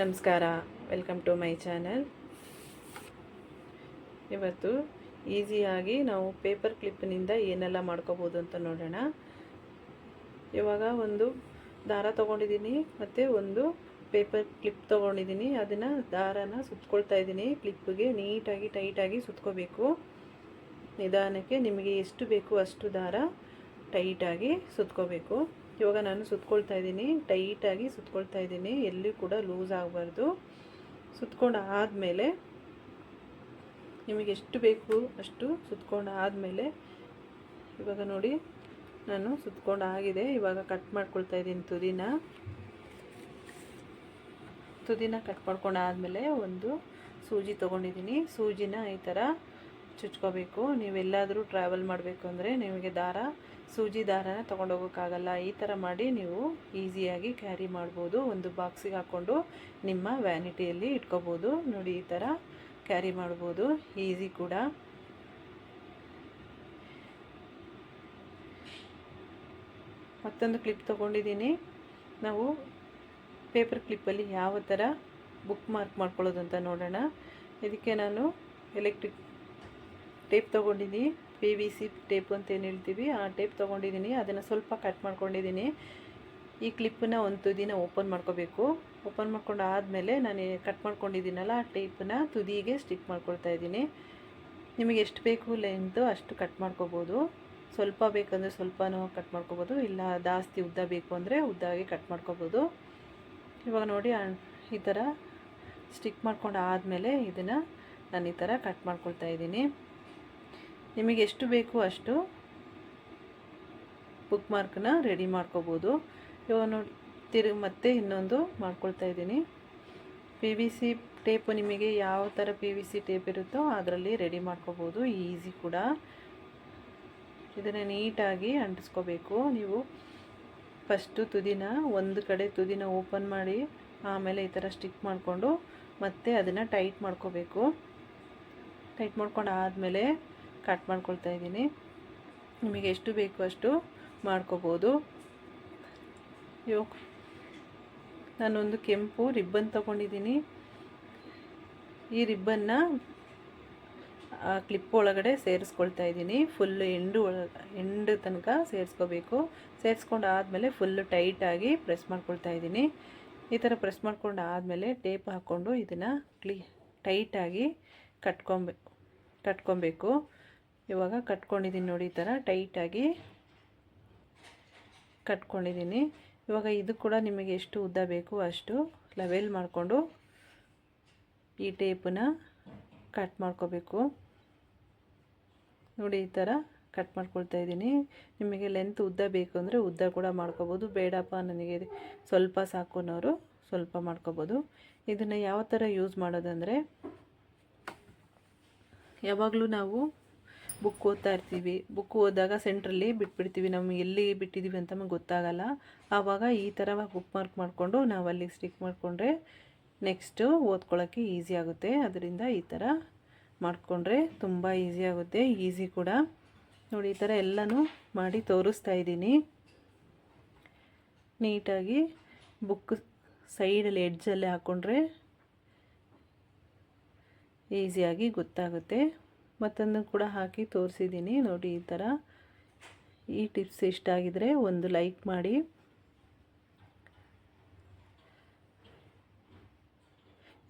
ನಮಸ್ಕಾರ welcome to my channel ಇವತ್ತು ಈಸಿಯಾಗಿ ನಾವು ಪೇಪರ್ ಕ್ಲಿಪ್ನಿಂದ ಏನೆಲ್ಲ ಮಾಡ್ಕೋಬೋದು ಅಂತ ನೋಡೋಣ. ಇವಾಗ ಒಂದು ದಾರ ತೊಗೊಂಡಿದ್ದೀನಿ, ಮತ್ತು ಒಂದು ಪೇಪರ್ ಕ್ಲಿಪ್ ತೊಗೊಂಡಿದ್ದೀನಿ. ಅದನ್ನು ದಾರನ ಸುತ್ಕೊಳ್ತಾ ಇದ್ದೀನಿ. ಕ್ಲಿಪ್ಪಿಗೆ ನೀಟಾಗಿ ಟೈಟಾಗಿ ಸುತ್ಕೋಬೇಕು. ನಿಧಾನಕ್ಕೆ ನಿಮಗೆ ಎಷ್ಟು ಬೇಕು ಅಷ್ಟು ದಾರ ಟೈಟಾಗಿ ಸುತ್ಕೋಬೇಕು. ಇವಾಗ ನಾನು ಸುತ್ಕೊಳ್ತಾ ಇದ್ದೀನಿ ಟೈಟಾಗಿ ಸುತ್ಕೊಳ್ತಾ ಇದ್ದೀನಿ, ಎಲ್ಲೂ ಕೂಡ ಲೂಸ್ ಆಗಬಾರ್ದು. ಸುತ್ಕೊಂಡು ಆದಮೇಲೆ ನಿಮಗೆ ಎಷ್ಟು ಬೇಕು ಅಷ್ಟು ಸುತ್ಕೊಂಡು ಆದಮೇಲೆ ಇವಾಗ ನೋಡಿ, ನಾನು ಸುತ್ಕೊಂಡು ಆಗಿದೆ, ಇವಾಗ ಕಟ್ ಮಾಡ್ಕೊಳ್ತಾ ಇದ್ದೀನಿ ತುದಿನ. ತುದಿನ ಕಟ್ ಮಾಡ್ಕೊಂಡು ಆದಮೇಲೆ ಒಂದು ಸೂಜಿ ತೊಗೊಂಡಿದ್ದೀನಿ. ಸೂಜಿನ ಈ ಥರ ಚುಚ್ಕೋಬೇಕು. ನೀವೆಲ್ಲಾದರೂ ಟ್ರಾವೆಲ್ ಮಾಡಬೇಕು ಅಂದರೆ ನಿಮಗೆ ದಾರ ಸೂಜಿ ದಾರನ ತೊಗೊಂಡೋಗೋಕ್ಕಾಗಲ್ಲ. ಈ ಥರ ಮಾಡಿ ನೀವು ಈಸಿಯಾಗಿ ಕ್ಯಾರಿ ಮಾಡ್ಬೋದು. ಒಂದು ಬಾಕ್ಸಿಗೆ ಹಾಕ್ಕೊಂಡು ನಿಮ್ಮ ವ್ಯಾನಿಟಿಯಲ್ಲಿ ಇಟ್ಕೋಬೋದು. ನೋಡಿ, ಈ ಥರ ಕ್ಯಾರಿ ಮಾಡ್ಬೋದು. ಈಸಿ ಕೂಡ. ಮತ್ತೊಂದು ಕ್ಲಿಪ್ ತೊಗೊಂಡಿದ್ದೀನಿ. ನಾವು ಪೇಪರ್ ಕ್ಲಿಪ್ಪಲ್ಲಿ ಯಾವ ಥರ ಬುಕ್ ಮಾರ್ಕ್ ಮಾಡ್ಕೊಳ್ಳೋದು ಅಂತ ನೋಡೋಣ. ಇದಕ್ಕೆ ನಾನು ಎಲೆಕ್ಟ್ರಿಕ್ ಟೇಪ್ ತೊಗೊಂಡಿದ್ದೀನಿ. ಪಿ ವಿ ಸಿ ಟೇಪ್ ಅಂತ ಏನು ಹೇಳ್ತೀವಿ, ಆ ಟೇಪ್ ತೊಗೊಂಡಿದ್ದೀನಿ ಅದನ್ನು ಸ್ವಲ್ಪ ಕಟ್ ಮಾಡ್ಕೊಂಡಿದ್ದೀನಿ ಈ ಕ್ಲಿಪ್ಪನ್ನ ಒಂದು ತುದಿನ ಓಪನ್ ಮಾಡ್ಕೋಬೇಕು. ಓಪನ್ ಮಾಡ್ಕೊಂಡು ಆದಮೇಲೆ ನಾನು ಕಟ್ ಮಾಡ್ಕೊಂಡಿದ್ದೀನಲ್ಲ ಆ ಟೇಪನ್ನ ತುದಿಗೆ ಸ್ಟಿಕ್ ಮಾಡ್ಕೊಳ್ತಾ ಇದ್ದೀನಿ. ನಿಮಗೆ ಎಷ್ಟು ಬೇಕು ಲೆಂತು ಅಷ್ಟು ಕಟ್ ಮಾಡ್ಕೋಬೋದು. ಸ್ವಲ್ಪ ಬೇಕಂದರೆ ಸ್ವಲ್ಪನೂ ಕಟ್ ಮಾಡ್ಕೋಬೋದು, ಇಲ್ಲ ಜಾಸ್ತಿ ಉದ್ದ ಬೇಕು ಅಂದರೆ ಉದ್ದಾಗಿ ಕಟ್ ಮಾಡ್ಕೋಬೋದು. ಇವಾಗ ನೋಡಿ ಈ ಥರ ಸ್ಟಿಕ್ ಮಾಡ್ಕೊಂಡು ಆದಮೇಲೆ ಇದನ್ನು ನಾನು ಈ ಥರ ಕಟ್ ಮಾಡ್ಕೊಳ್ತಾ ಇದ್ದೀನಿ. ನಿಮಗೆ ಎಷ್ಟು ಬೇಕು ಅಷ್ಟು ಬುಕ್ ಮಾರ್ಕನ್ನ ರೆಡಿ ಮಾಡ್ಕೋಬೋದು. ಇವಾಗ ನೋಡಿ ತಿರುಗಿ ಮತ್ತೆ ಇನ್ನೊಂದು ಮಾಡ್ಕೊಳ್ತಾ ಇದ್ದೀನಿ. ಪಿ ವಿ ಸಿ ಟೇಪು ನಿಮಗೆ ಯಾವ ಥರ ಪಿ ವಿ ಸಿ ಟೇಪ್ ಇರುತ್ತೋ ಅದರಲ್ಲಿ ರೆಡಿ ಮಾಡ್ಕೋಬೋದು. ಈಸಿ ಕೂಡ. ಇದನ್ನು ನೀಟಾಗಿ ಅಂಟಿಸ್ಕೋಬೇಕು. ನೀವು ಫಸ್ಟು ತುದಿನ ಒಂದು ಕಡೆ ತುದಿನ ಓಪನ್ ಮಾಡಿ, ಆಮೇಲೆ ಈ ಥರ ಸ್ಟಿಕ್ ಮಾಡಿಕೊಂಡು ಮತ್ತೆ ಅದನ್ನು ಟೈಟ್ ಮಾಡ್ಕೋಬೇಕು. ಟೈಟ್ ಮಾಡ್ಕೊಂಡು ಆದಮೇಲೆ ಕಟ್ ಮಾಡ್ಕೊಳ್ತಾ ಇದ್ದೀನಿ. ನಿಮಗೆ ಎಷ್ಟು ಬೇಕು ಅಷ್ಟು ಮಾಡ್ಕೋಬೋದು. ಇವಾಗ ನಾನೊಂದು ಕೆಂಪು ರಿಬ್ಬನ್ ತಗೊಂಡಿದ್ದೀನಿ. ಈ ರಿಬ್ಬನ್ನ ಕ್ಲಿಪ್ ಒಳಗಡೆ ಸೇರಿಸ್ಕೊಳ್ತಾ ಇದ್ದೀನಿ. ಫುಲ್ಲು ಎಂಡು ಒಳ, ಎಂಡು ತನಕ ಸೇರಿಸ್ಕೋಬೇಕು. ಸೇರಿಸ್ಕೊಂಡು ಆದಮೇಲೆ ಫುಲ್ಲು ಟೈಟಾಗಿ ಪ್ರೆಸ್ ಮಾಡ್ಕೊಳ್ತಾ ಇದ್ದೀನಿ. ಈ ಥರ ಪ್ರೆಸ್ ಮಾಡ್ಕೊಂಡು ಆದಮೇಲೆ ಟೇಪ್ ಹಾಕ್ಕೊಂಡು ಇದನ್ನು ಕ್ಲಿ ಟೈಟಾಗಿ ಕಟ್ಕೊಬೆ, ಕಟ್ಕೊಬೇಕು. ಇವಾಗ ಕಟ್ಕೊಂಡಿದ್ದೀನಿ ನೋಡಿ ಈ ಥರ ಟೈಟಾಗಿ ಕಟ್ಕೊಂಡಿದ್ದೀನಿ. ಇವಾಗ ಇದು ಕೂಡ ನಿಮಗೆ ಎಷ್ಟು ಉದ್ದ ಬೇಕು ಅಷ್ಟು ಲೆವೆಲ್ ಮಾಡಿಕೊಂಡು ಈ ಟೇಪನ್ನ ಕಟ್ ಮಾಡ್ಕೋಬೇಕು. ನೋಡಿ ಈ ಥರ ಕಟ್ ಮಾಡ್ಕೊಳ್ತಾ ಇದ್ದೀನಿ. ನಿಮಗೆ ಲೆಂತ್ ಉದ್ದ ಬೇಕು ಅಂದರೆ ಉದ್ದ ಕೂಡ ಮಾಡ್ಕೋಬೋದು. ಬೇಡಪ್ಪ ನನಗೆ ಸ್ವಲ್ಪ ಸಾಕು ಅನ್ನೋರು ಸ್ವಲ್ಪ ಮಾಡ್ಕೋಬೋದು. ಇದನ್ನು ಯಾವ ಥರ ಯೂಸ್ ಮಾಡೋದಂದರೆ ಯಾವಾಗಲೂ ನಾವು ಬುಕ್ ಓದ್ತಾ ಇರ್ತೀವಿ. ಬುಕ್ ಓದಿದಾಗ ಸೆಂಟ್ರಲ್ಲಿ ಬಿಟ್ಬಿಡ್ತೀವಿ. ನಮ್ಗೆ ಎಲ್ಲಿ ಬಿಟ್ಟಿದ್ದೀವಿ ಅಂತ ನಮಗೆ ಗೊತ್ತಾಗಲ್ಲ. ಆವಾಗ ಈ ಥರ ಬುಕ್ ಮಾರ್ಕ್ ಮಾಡಿಕೊಂಡು ನಾವು ಅಲ್ಲಿ ಸ್ಟಿಕ್ ಮಾಡಿಕೊಂಡ್ರೆ ನೆಕ್ಸ್ಟು ಓದ್ಕೊಳ್ಳೋಕ್ಕೆ ಈಸಿ ಆಗುತ್ತೆ. ಅದರಿಂದ ಈ ಥರ ಮಾಡಿಕೊಂಡ್ರೆ ತುಂಬ ಈಸಿ ಆಗುತ್ತೆ. ಈಸಿ ಕೂಡ. ನೋಡಿ, ಈ ಥರ ಎಲ್ಲನೂ ಮಾಡಿ ತೋರಿಸ್ತಾ ಇದ್ದೀನಿ. ನೀಟಾಗಿ ಬುಕ್ ಸೈಡಲ್ಲಿ ಎಡ್ಜಲ್ಲಿ ಹಾಕ್ಕೊಂಡ್ರೆ ಈಸಿಯಾಗಿ ಗೊತ್ತಾಗುತ್ತೆ. ಮತ್ತೊಂದು ಕೂಡ ಹಾಕಿ ತೋರಿಸಿದ್ದೀನಿ. ನೋಡಿ, ಈ ಥರ ಈ ಟಿಪ್ಸ್ ಇಷ್ಟ ಆಗಿದರೆ ಒಂದು ಲೈಕ್ ಮಾಡಿ.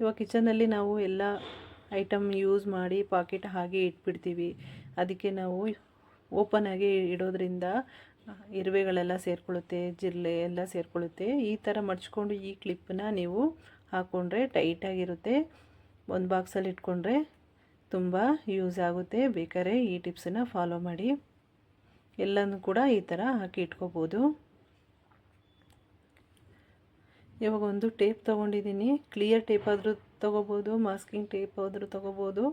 ಇವಾಗ ಕಿಚನಲ್ಲಿ ನಾವು ಎಲ್ಲ ಐಟಮ್ ಯೂಸ್ ಮಾಡಿ ಪಾಕೆಟ್ ಹಾಗೆ ಇಟ್ಬಿಡ್ತೀವಿ. ಅದಕ್ಕೆ ನಾವು ಓಪನ್ ಆಗಿ ಇಡೋದ್ರಿಂದ ಇರುವೆಗಳೆಲ್ಲ ಸೇರಿಕೊಳ್ಳುತ್ತೆ, ಜಿರಳೆ ಎಲ್ಲ ಸೇರಿಕೊಳ್ಳುತ್ತೆ. ಈ ಥರ ಮಡ್ಚ್ಕೊಂಡು ಈ ಕ್ಲಿಪ್ಪನ್ನ ನೀವು ಹಾಕ್ಕೊಂಡ್ರೆ ಟೈಟಾಗಿರುತ್ತೆ. ಒಂದು ಬಾಕ್ಸಲ್ಲಿ ಇಟ್ಕೊಂಡ್ರೆ ತುಂಬ ಯೂಸ್ ಆಗುತ್ತೆ. ಬೇಕಾದ್ರೆ ಈ ಟಿಪ್ಸನ್ನು ಫಾಲೋ ಮಾಡಿ. ಎಲ್ಲನೂ ಕೂಡ ಈ ಥರ ಹಾಕಿ ಇಟ್ಕೋಬೋದು. ಇವಾಗ ಒಂದು ಟೇಪ್ ತೊಗೊಂಡಿದ್ದೀನಿ. ಕ್ಲಿಯರ್ ಟೇಪ್ ಆದರೂ ತೊಗೋಬೋದು, ಮಾಸ್ಕಿಂಗ್ ಟೇಪ್ ಆದರೂ ತೊಗೋಬೋದು,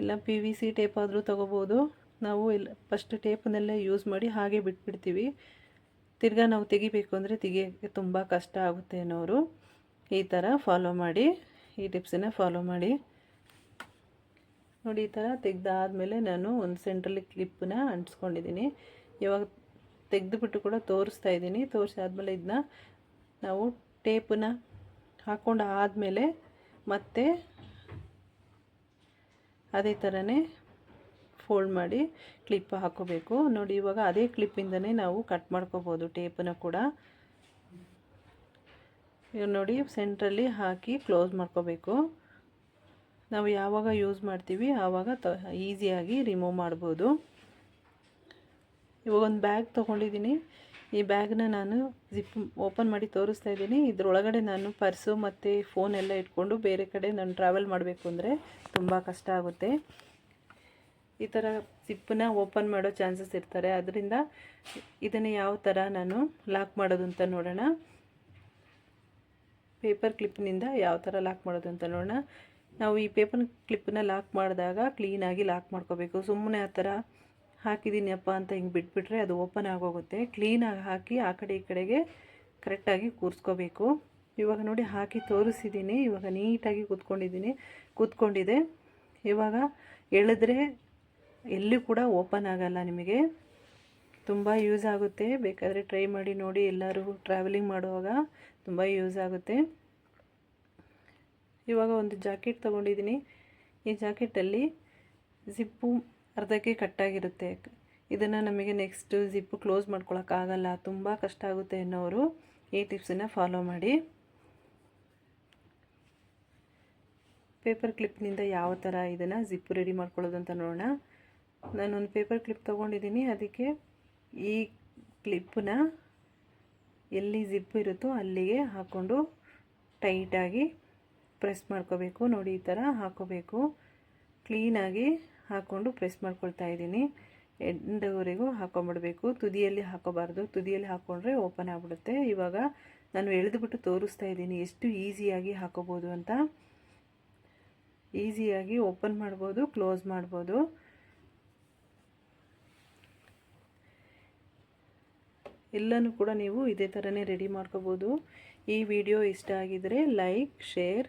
ಇಲ್ಲ ಪಿ ವಿ ಸಿ ಟೇಪ್ ಆದರೂ ತೊಗೋಬೋದು. ನಾವು ಇಲ್ಲ ಫಸ್ಟ್ ಟೇಪನ್ನೆಲ್ಲ ಯೂಸ್ ಮಾಡಿ ಹಾಗೆ ಬಿಟ್ಬಿಡ್ತೀವಿ. ತಿರ್ಗಾ ನಾವು ತೆಗಿಬೇಕು ಅಂದರೆ ತೆಗಿಯೋಕ್ಕೆ ತುಂಬ ಕಷ್ಟ ಆಗುತ್ತೆ ಅನ್ನೋರು ಈ ಥರ ಫಾಲೋ ಮಾಡಿ, ಈ ಟಿಪ್ಸನ್ನು ಫಾಲೋ ಮಾಡಿ. ನೋಡಿ ಈ ಥರ ತೆಗ್ದಾದ್ಮೇಲೆ ನಾನು ಒಂದು ಸೆಂಟ್ರಲ್ಲಿ ಕ್ಲಿಪ್ಪನ್ನ ಅಂಟಿಸ್ಕೊಂಡಿದ್ದೀನಿ. ಇವಾಗ ತೆಗೆದುಬಿಟ್ಟು ಕೂಡ ತೋರಿಸ್ತಾ ಇದ್ದೀನಿ. ತೋರಿಸಾದ್ಮೇಲೆ ಇದನ್ನ ನಾವು ಟೇಪನ್ನ ಹಾಕ್ಕೊಂಡು ಆದಮೇಲೆ ಮತ್ತೆ ಅದೇ ಥರನೇ ಫೋಲ್ಡ್ ಮಾಡಿ ಕ್ಲಿಪ್ ಹಾಕೋಬೇಕು. ನೋಡಿ, ಇವಾಗ ಅದೇ ಕ್ಲಿಪ್ಪಿಂದನೇ ನಾವು ಕಟ್ ಮಾಡ್ಕೋಬೋದು ಟೇಪನ್ನು ಕೂಡ. ನೋಡಿ ಸೆಂಟ್ರಲ್ಲಿ ಹಾಕಿ ಕ್ಲೋಸ್ ಮಾಡ್ಕೋಬೇಕು. ನಾವು ಯಾವಾಗ ಯೂಸ್ ಮಾಡ್ತೀವಿ, ಆವಾಗ ತ, ಈಸಿಯಾಗಿ ರಿಮೂವ್ ಮಾಡ್ಬೋದು. ಇವಾಗ ಒಂದು ಬ್ಯಾಗ್ ತೊಗೊಂಡಿದ್ದೀನಿ. ಈ ಬ್ಯಾಗ್ನ ನಾನು ಜಿಪ್ ಓಪನ್ ಮಾಡಿ ತೋರಿಸ್ತಾ ಇದ್ದೀನಿ. ಇದರೊಳಗಡೆ ನಾನು ಪರ್ಸು ಮತ್ತು ಫೋನ್ ಎಲ್ಲ ಇಟ್ಕೊಂಡು ಬೇರೆ ಕಡೆ ನಾನು ಟ್ರಾವೆಲ್ ಮಾಡಬೇಕು ಅಂದರೆ ತುಂಬ ಕಷ್ಟ ಆಗುತ್ತೆ. ಈ ಥರ ಜಿಪ್ಪನ್ನ ಓಪನ್ ಮಾಡೋ ಚಾನ್ಸಸ್ ಇರ್ತಾರೆ. ಅದರಿಂದ ಇದನ್ನು ಯಾವ ಥರ ನಾನು ಲಾಕ್ ಮಾಡೋದು ಅಂತ ನೋಡೋಣ ಪೇಪರ್ ಕ್ಲಿಪ್ನಿಂದ ಯಾವ ಥರ ಲಾಕ್ ಮಾಡೋದು ಅಂತ ನೋಡೋಣ. ನಾವು ಈ ಪೇಪರ್ ಕ್ಲಿಪ್ಪನ್ನ ಲಾಕ್ ಮಾಡಿದಾಗ ಕ್ಲೀನಾಗಿ ಲಾಕ್ ಮಾಡ್ಕೋಬೇಕು. ಸುಮ್ಮನೆ ಆ ಥರ ಹಾಕಿದ್ದೀನಿಯಪ್ಪ ಅಂತ ಹಿಂಗೆ ಬಿಟ್ಬಿಟ್ರೆ ಅದು ಓಪನ್ ಆಗೋಗುತ್ತೆ. ಕ್ಲೀನಾಗಿ ಹಾಕಿ ಆ ಕಡೆ ಈ ಕಡೆಗೆ ಕರೆಕ್ಟಾಗಿ ಕೂರಿಸ್ಕೋಬೇಕು. ಇವಾಗ ನೋಡಿ ಹಾಕಿ ತೋರಿಸಿದ್ದೀನಿ ಇವಾಗ ನೀಟಾಗಿ ಕೂತ್ಕೊಂಡಿದ್ದೀನಿ ಕೂತ್ಕೊಂಡಿದೆ. ಇವಾಗ ಎಳೆದ್ರೆ ಎಲ್ಲೂ ಕೂಡ ಓಪನ್ ಆಗಲ್ಲ ನಿಮಗೆ. ತುಂಬ ಯೂಸ್ ಆಗುತ್ತೆ. ಬೇಕಾದರೆ ಟ್ರೈ ಮಾಡಿ ನೋಡಿ. ಎಲ್ಲರೂ ಟ್ರಾವೆಲಿಂಗ್ ಮಾಡುವಾಗ ತುಂಬ ಯೂಸ್ ಆಗುತ್ತೆ. ಇವಾಗ ಒಂದು ಜಾಕೆಟ್ ತೊಗೊಂಡಿದ್ದೀನಿ. ಈ ಜಾಕೆಟಲ್ಲಿ ಜಿಪ್ಪು ಅರ್ಧಕ್ಕೆ ಕಟ್ಟಾಗಿರುತ್ತೆ. ಇದನ್ನು ನಮಗೆ ನೆಕ್ಸ್ಟ್ ಜಿಪ್ಪು ಕ್ಲೋಸ್ ಮಾಡ್ಕೊಳಕ್ಕಾಗಲ್ಲ ತುಂಬ ಕಷ್ಟ ಆಗುತ್ತೆ ಅನ್ನೋರು ಈ ಟಿಪ್ಸನ್ನು ಫಾಲೋ ಮಾಡಿ. ಪೇಪರ್ ಕ್ಲಿಪ್ನಿಂದ ಯಾವ ಥರ ಇದನ್ನು ಜಿಪ್ಪು ರೆಡಿ ಮಾಡ್ಕೊಳ್ಳೋದು ಅಂತ ನೋಡೋಣ. ನಾನೊಂದು ಪೇಪರ್ ಕ್ಲಿಪ್ ತೊಗೊಂಡಿದ್ದೀನಿ. ಅದಕ್ಕೆ ಈ ಕ್ಲಿಪ್ಪನ್ನ ಎಲ್ಲಿ ಜಿಪ್ ಇರುತ್ತೋ ಅಲ್ಲಿಗೆ ಹಾಕ್ಕೊಂಡು ಟೈಟಾಗಿ ಪ್ರೆಸ್ ಮಾಡ್ಕೋಬೇಕು. ನೋಡಿ ಈ ಥರ ಹಾಕೋಬೇಕು. ಕ್ಲೀನಾಗಿ ಹಾಕ್ಕೊಂಡು ಪ್ರೆಸ್ ಮಾಡ್ಕೊಳ್ತಾ ಇದ್ದೀನಿ. ಎಂಡವರೆಗೂ ಹಾಕೊಂಬಿಡಬೇಕು. ತುದಿಯಲ್ಲಿ ಹಾಕೋಬಾರ್ದು. ತುದಿಯಲ್ಲಿ ಹಾಕ್ಕೊಂಡ್ರೆ ಓಪನ್ ಆಗಿಬಿಡುತ್ತೆ. ಇವಾಗ ನಾನು ಎಳೆದುಬಿಟ್ಟು ತೋರಿಸ್ತಾ ಇದ್ದೀನಿ. ಎಷ್ಟು ಈಸಿಯಾಗಿ ಹಾಕೋಬೋದು ಅಂತ. ಈಸಿಯಾಗಿ ಓಪನ್ ಮಾಡ್ಬೋದು ಕ್ಲೋಸ್ ಮಾಡ್ಬೋದು. ಎಲ್ಲನೂ ಕೂಡ ನೀವು ಇದೇ ಥರನೇ ರೆಡಿ ಮಾಡ್ಕೋಬೋದು. ಈ ವಿಡಿಯೋ ಇಷ್ಟ ಆಗಿದರೆ ಲೈಕ್ ಶೇರ್